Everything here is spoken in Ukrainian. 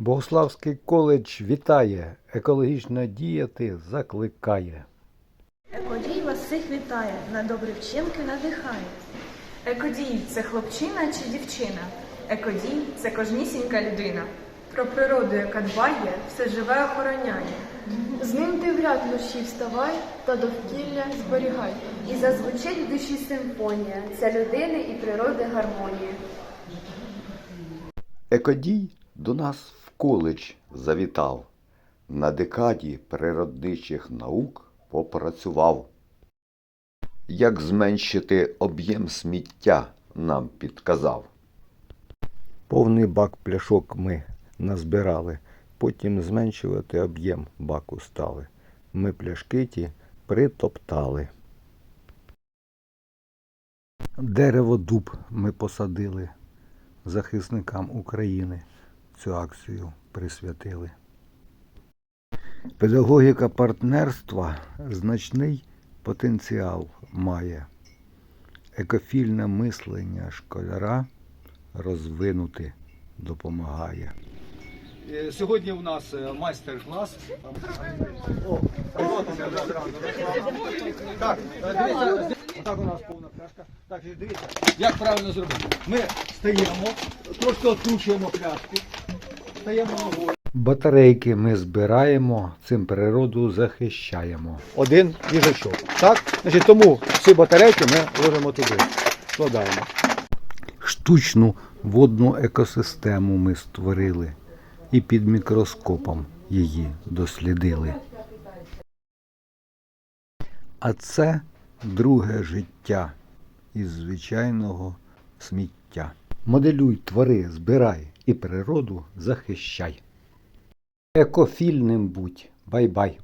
Богославський коледж вітає, екологічно діяти закликає. Екодій вас всіх вітає, на добрі вчинки надихає. Екодій це хлопчина чи дівчина. Екодій це кожнісінька людина. Про природу, яка дбає, все живе охороняє. З ним ти в ряд вночі вставай та довкілля зберігай. І зазвучить в душі симфонія. Це людини і природи гармонія. Екодій до нас коледж завітав, на декаді природничих наук попрацював. Як зменшити об'єм сміття нам підказав. Повний бак пляшок ми назбирали, потім зменшувати об'єм баку стали. Ми пляшки ті притоптали. Дерево дуб ми посадили. Захисникам України цю акцію присвятили. Педагогіка партнерства значний потенціал має. Екофільне мислення школяра розвинути допомагає. Е, Сьогодні у нас е, майстер-клас. Так, е, отак у нас повна пляшка. Так, дивіться, як правильно зробити. Ми стаємо, трошки откручуємо пляшку. Батарейки ми збираємо, цим природу захищаємо. Один їжачок. Так? Значить, тому всі батарейки ми ложимо туди. Складаємо. Штучну водну екосистему ми створили і під мікроскопом її дослідили. А це друге життя із звичайного сміття. Моделюй, твори, збирай і природу захищай. Екофільним будь. Бай-бай.